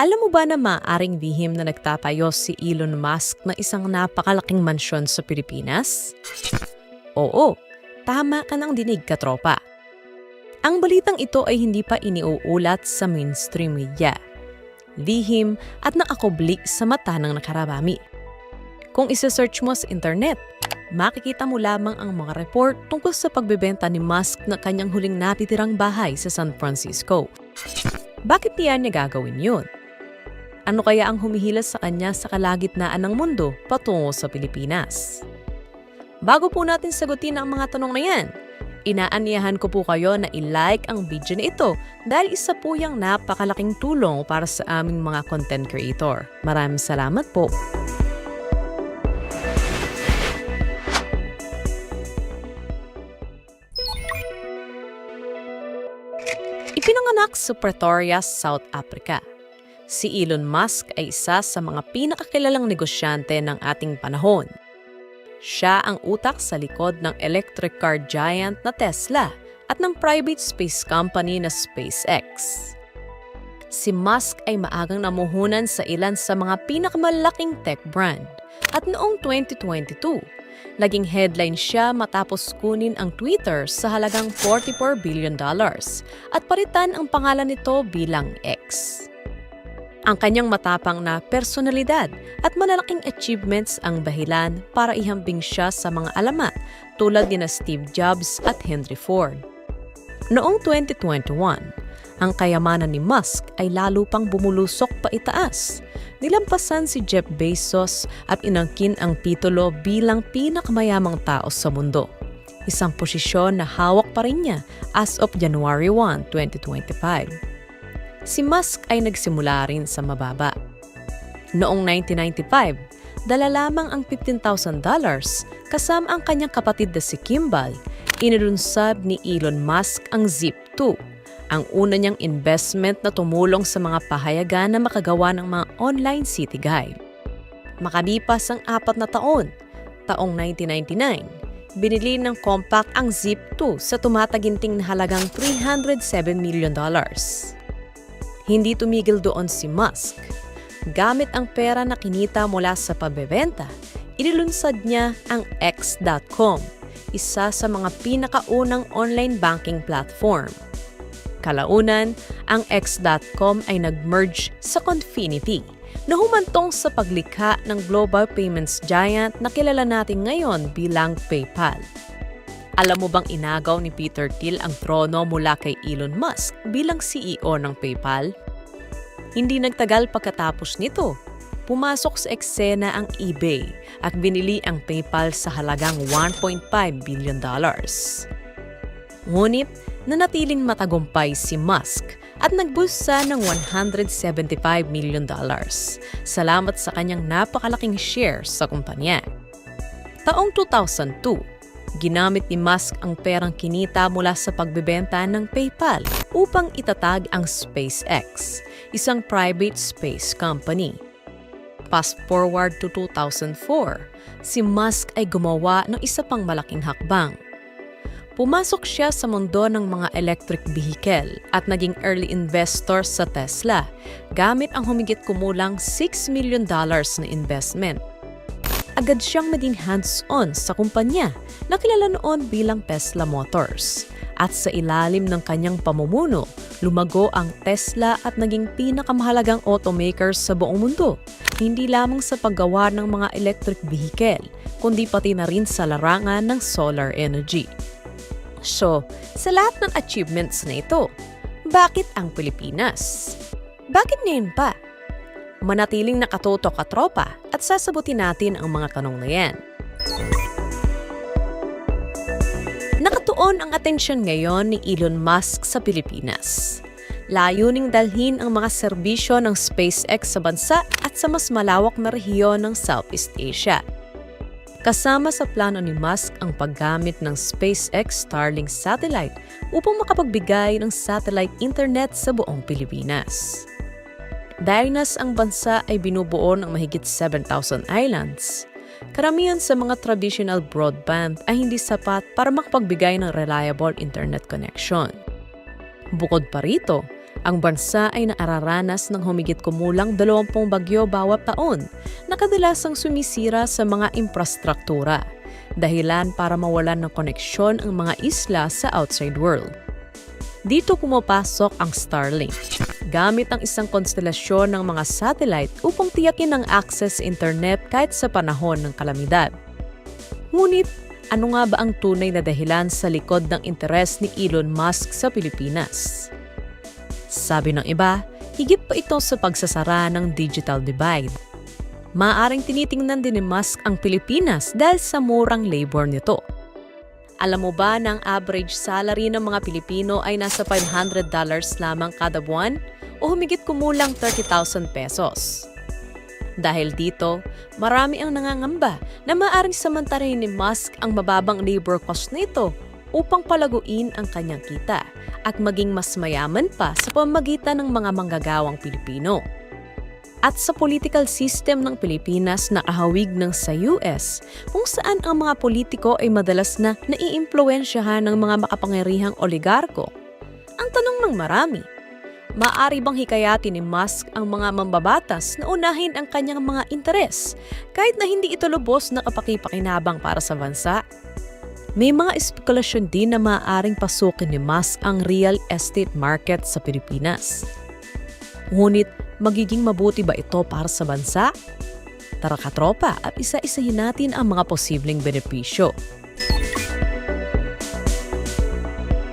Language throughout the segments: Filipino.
Alam mo ba na maaring bihim na nagtatayo si Elon Musk na isang napakalaking mansyon sa Pilipinas? Oo, tama ka ng dinig katropa. Ang balitang ito ay hindi pa iniuulat sa mainstream media. Lihim at nakakubli sa mata ng nakararami. Kung isa-search mo sa internet, makikita mo lamang ang mga report tungkol sa pagbebenta ni Musk na kanyang huling natitirang bahay sa San Francisco. Bakit niya niya gagawin yun? Ano kaya ang humihilas sa kanya sa kalagitnaan ng mundo patungo sa Pilipinas? Bago po natin sagutin ang mga tanong na yan, inaanyahan ko po kayo na i-like ang video na ito dahil isa po yung napakalaking tulong para sa aming mga content creator. Maraming salamat po. Ipinanganak sa Pretoria, South Africa. Si Elon Musk ay isa sa mga pinakakilalang negosyante ng ating panahon. Siya ang utak sa likod ng electric car giant na Tesla at ng private space company na SpaceX. Si Musk ay maagang namuhunan sa ilan sa mga pinakamalaking tech brand at noong 2022, naging headline siya matapos kunin ang Twitter sa halagang 44 billion dollars at palitan ang pangalan nito bilang X. Ang kanyang matapang na personalidad at malalaking achievements ang dahilan para ihambing siya sa mga alamat tulad ni na Steve Jobs at Henry Ford. Noong 2021, ang kayamanan ni Musk ay lalo pang bumulusok pa itaas. Nilampasan si Jeff Bezos at inangkin ang titulo bilang pinakamayamang tao sa mundo. Isang posisyon na hawak pa rin niya as of January 1, 2025 si Musk ay nagsimula rin sa mababa. Noong 1995, dala lamang ang $15,000 kasama ang kanyang kapatid na si Kimball, inilunsad ni Elon Musk ang Zip2, ang una niyang investment na tumulong sa mga pahayagan na makagawa ng mga online city guide. Makalipas ang apat na taon, taong 1999, binili ng Compaq ang Zip2 sa tumataginting na halagang $307 million. Hindi tumigil doon si Musk. Gamit ang pera na kinita mula sa pagbebenta, inilunsad niya ang X.com, isa sa mga pinakaunang online banking platform. Kalaunan, ang X.com ay nag-merge sa Confinity na humantong sa paglikha ng global payments giant na kilala natin ngayon bilang PayPal. Alam mo bang inagaw ni Peter Thiel ang trono mula kay Elon Musk bilang CEO ng PayPal? Hindi nagtagal pagkatapos nito. Pumasok sa eksena ang eBay at binili ang PayPal sa halagang 1.5 billion dollars. Ngunit nanatiling matagumpay si Musk at nagbusa ng 175 million dollars salamat sa kanyang napakalaking share sa kumpanya. Taong 2002, Ginamit ni Musk ang perang kinita mula sa pagbebenta ng PayPal upang itatag ang SpaceX, isang private space company. Fast forward to 2004, si Musk ay gumawa ng isa pang malaking hakbang. Pumasok siya sa mundo ng mga electric vehicle at naging early investor sa Tesla gamit ang humigit kumulang $6 million dollars na investment agad siyang maging hands-on sa kumpanya na kilala noon bilang Tesla Motors. At sa ilalim ng kanyang pamumuno, lumago ang Tesla at naging pinakamahalagang automaker sa buong mundo. Hindi lamang sa paggawa ng mga electric vehicle, kundi pati na rin sa larangan ng solar energy. So, sa lahat ng achievements na ito, bakit ang Pilipinas? Bakit ngayon pa? Manatiling nakatutok at tropa at sasabutin natin ang mga tanong na yan. Nakatuon ang atensyon ngayon ni Elon Musk sa Pilipinas. Layuning dalhin ang mga serbisyo ng SpaceX sa bansa at sa mas malawak na rehiyon ng Southeast Asia. Kasama sa plano ni Musk ang paggamit ng SpaceX Starlink satellite upang makapagbigay ng satellite internet sa buong Pilipinas. Dahil nas ang bansa ay binubuo ng mahigit 7,000 islands, karamihan sa mga traditional broadband ay hindi sapat para makapagbigay ng reliable internet connection. Bukod pa rito, Ang bansa ay naararanas ng humigit kumulang 20 bagyo bawat taon na kadalasang sumisira sa mga infrastruktura, dahilan para mawalan ng koneksyon ang mga isla sa outside world. Dito pumapasok ang Starlink, gamit ang isang konstelasyon ng mga satellite upang tiyakin ang access internet kahit sa panahon ng kalamidad. Ngunit, ano nga ba ang tunay na dahilan sa likod ng interes ni Elon Musk sa Pilipinas? Sabi ng iba, higit pa ito sa pagsasara ng digital divide. Maaring tinitingnan din ni Musk ang Pilipinas dahil sa murang labor nito. Alam mo ba na ang average salary ng mga Pilipino ay nasa $500 lamang kada buwan o humigit kumulang 30,000 pesos? Dahil dito, marami ang nangangamba na maaaring samantarin ni Musk ang mababang labor cost nito upang palaguin ang kanyang kita at maging mas mayaman pa sa pamagitan ng mga manggagawang Pilipino. At sa political system ng Pilipinas na kahawig ng sa US, kung saan ang mga politiko ay madalas na naiimpluensyahan ng mga makapangyarihang oligarko. Ang tanong ng marami, maaari bang hikayati ni Musk ang mga mambabatas na unahin ang kanyang mga interes kahit na hindi ito lubos na kapakipakinabang para sa bansa? May mga espekulasyon din na maaaring pasukin ni Musk ang real estate market sa Pilipinas. Ngunit magiging mabuti ba ito para sa bansa? Tara katropa at isa-isahin natin ang mga posibleng benepisyo.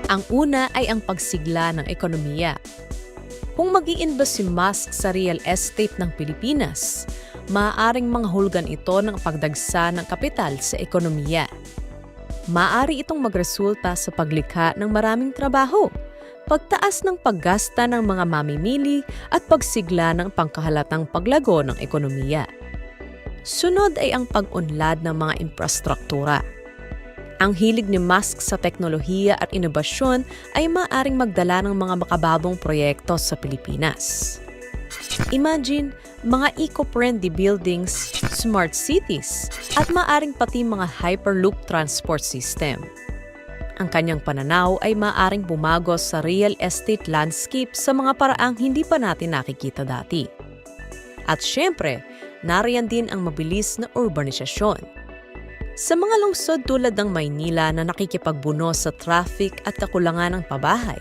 Ang una ay ang pagsigla ng ekonomiya. Kung mag invest si Musk sa real estate ng Pilipinas, maaaring manghulgan ito ng pagdagsa ng kapital sa ekonomiya. Maaari itong magresulta sa paglikha ng maraming trabaho, pagtaas ng paggasta ng mga mamimili at pagsigla ng pangkahalatang paglago ng ekonomiya. Sunod ay ang pag-unlad ng mga infrastruktura. Ang hilig ni Musk sa teknolohiya at inobasyon ay maaring magdala ng mga makababong proyekto sa Pilipinas. Imagine, mga eco-friendly buildings, smart cities, at maaring pati mga hyperloop transport system. Ang kanyang pananaw ay maaring bumago sa real estate landscape sa mga paraang hindi pa natin nakikita dati. At syempre, nariyan din ang mabilis na urbanisasyon. Sa mga lungsod tulad ng Maynila na nakikipagbuno sa traffic at kakulangan ng pabahay,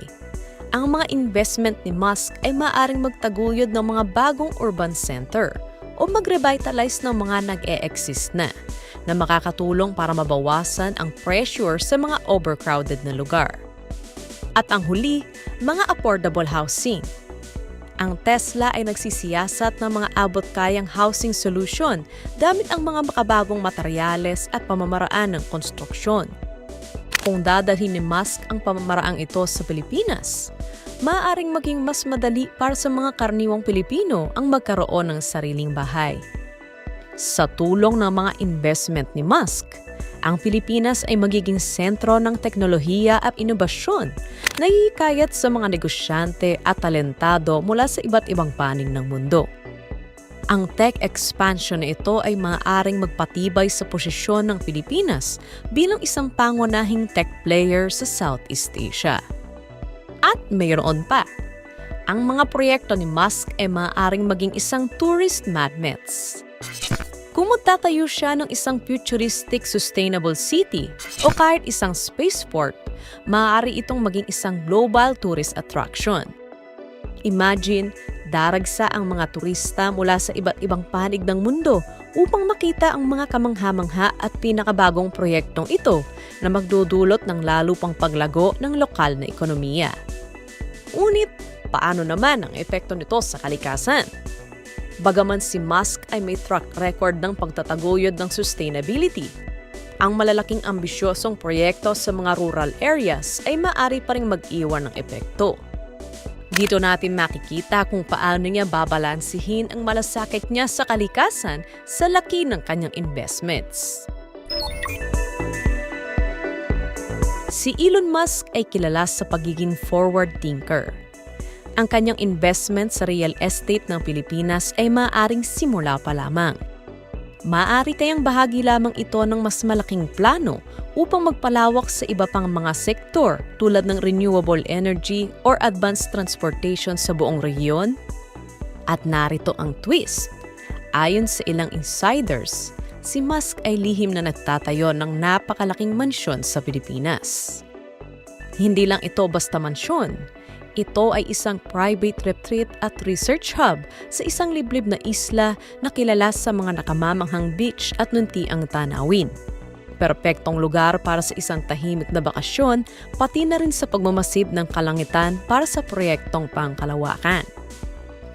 ang mga investment ni Musk ay maaring magtaguyod ng mga bagong urban center o mag-revitalize ng mga nag-e-exist na, na makakatulong para mabawasan ang pressure sa mga overcrowded na lugar. At ang huli, mga affordable housing – ang Tesla ay nagsisiyasat ng mga abot-kayang housing solution gamit ang mga makabagong materyales at pamamaraan ng konstruksyon. Kung dadalhin ni Musk ang pamamaraang ito sa Pilipinas, maaaring maging mas madali para sa mga karniwang Pilipino ang magkaroon ng sariling bahay. Sa tulong ng mga investment ni Musk, ang Pilipinas ay magiging sentro ng teknolohiya at inobasyon na hihikayat sa mga negosyante at talentado mula sa iba't ibang panig ng mundo. Ang tech expansion na ito ay maaaring magpatibay sa posisyon ng Pilipinas bilang isang pangunahing tech player sa Southeast Asia. At mayroon pa, ang mga proyekto ni Musk ay maaaring maging isang tourist magnets. Kung magtatayo siya ng isang futuristic sustainable city o kahit isang spaceport, maaari itong maging isang global tourist attraction. Imagine, daragsa ang mga turista mula sa iba't ibang panig ng mundo upang makita ang mga kamangha-mangha at pinakabagong proyektong ito na magdudulot ng lalo pang paglago ng lokal na ekonomiya. Ngunit, paano naman ang epekto nito sa kalikasan? Bagaman si Musk ay may track record ng pagtataguyod ng sustainability, ang malalaking ambisyosong proyekto sa mga rural areas ay maari pa rin mag-iwan ng epekto. Dito natin makikita kung paano niya babalansihin ang malasakit niya sa kalikasan sa laki ng kanyang investments. Si Elon Musk ay kilala sa pagiging forward thinker ang kanyang investment sa real estate ng Pilipinas ay maaaring simula pa lamang. Maaari kayang bahagi lamang ito ng mas malaking plano upang magpalawak sa iba pang mga sektor tulad ng renewable energy or advanced transportation sa buong rehiyon? At narito ang twist. Ayon sa ilang insiders, si Musk ay lihim na nagtatayo ng napakalaking mansyon sa Pilipinas. Hindi lang ito basta mansyon. Ito ay isang private retreat at research hub sa isang liblib na isla na kilala sa mga nakamamanghang beach at nuntiang tanawin. Perpektong lugar para sa isang tahimik na bakasyon, pati na rin sa pagmamasid ng kalangitan para sa proyektong pangkalawakan.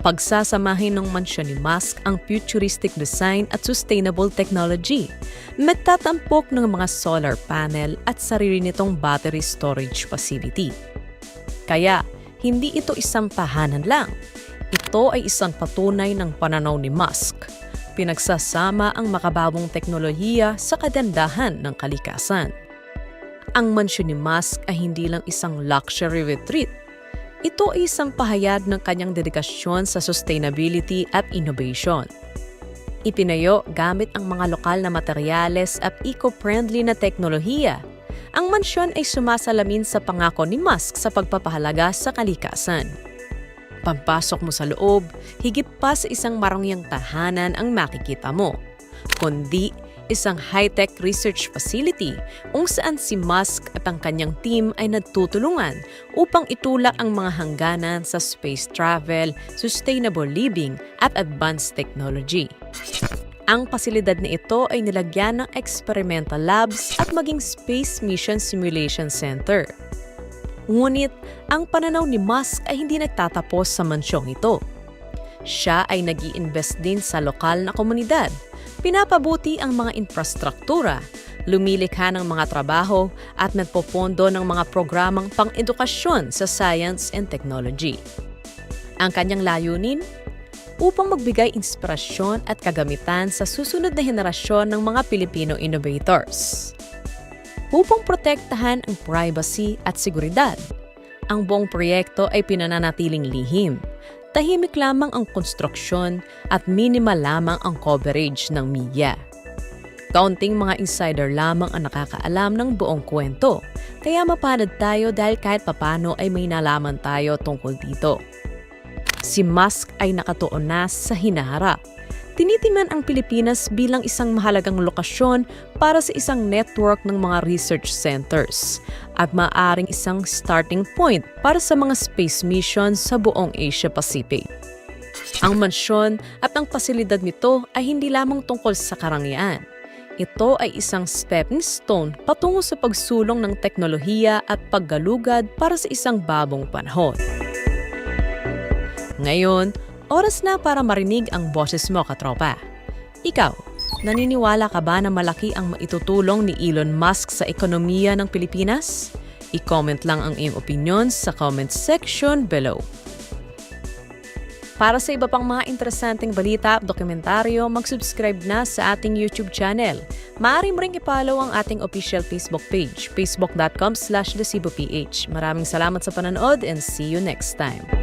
Pagsasamahin ng mansyon ni Musk ang futuristic design at sustainable technology. Magtatampok ng mga solar panel at sarili nitong battery storage facility. Kaya, hindi ito isang tahanan lang. Ito ay isang patunay ng pananaw ni Musk. Pinagsasama ang makababong teknolohiya sa kagandahan ng kalikasan. Ang mansyon ni Musk ay hindi lang isang luxury retreat. Ito ay isang pahayag ng kanyang dedikasyon sa sustainability at innovation. Ipinayo gamit ang mga lokal na materyales at eco-friendly na teknolohiya ang mansyon ay sumasalamin sa pangako ni Musk sa pagpapahalaga sa kalikasan. Pampasok mo sa loob, higit pa sa isang marangyang tahanan ang makikita mo, kundi isang high-tech research facility kung saan si Musk at ang kanyang team ay nagtutulungan upang itulak ang mga hangganan sa space travel, sustainable living at advanced technology. Ang pasilidad na ito ay nilagyan ng experimental labs at maging Space Mission Simulation Center. Ngunit, ang pananaw ni Musk ay hindi nagtatapos sa mansyong ito. Siya ay nag invest din sa lokal na komunidad, pinapabuti ang mga infrastruktura, lumilikha ng mga trabaho at nagpopondo ng mga programang pang-edukasyon sa science and technology. Ang kanyang layunin, upang magbigay inspirasyon at kagamitan sa susunod na henerasyon ng mga Pilipino innovators. Upang protektahan ang privacy at seguridad, ang buong proyekto ay pinananatiling lihim. Tahimik lamang ang konstruksyon at minimal lamang ang coverage ng media. Kaunting mga insider lamang ang nakakaalam ng buong kwento, kaya mapanad tayo dahil kahit papano ay may nalaman tayo tungkol dito si Musk ay nakatuon na sa hinaharap. Tinitiman ang Pilipinas bilang isang mahalagang lokasyon para sa isang network ng mga research centers at maaring isang starting point para sa mga space missions sa buong Asia Pacific. Ang mansyon at ang pasilidad nito ay hindi lamang tungkol sa karangyaan. Ito ay isang stepping stone patungo sa pagsulong ng teknolohiya at paggalugad para sa isang babong panahon. Ngayon, oras na para marinig ang boses mo, katropa. Ikaw, naniniwala ka ba na malaki ang maitutulong ni Elon Musk sa ekonomiya ng Pilipinas? I-comment lang ang iyong opinion sa comment section below. Para sa iba pang mga interesanteng balita at dokumentaryo, mag-subscribe na sa ating YouTube channel. Maaari mo ring ipollow ang ating official Facebook page, facebook.com slash Maraming salamat sa panonood and see you next time.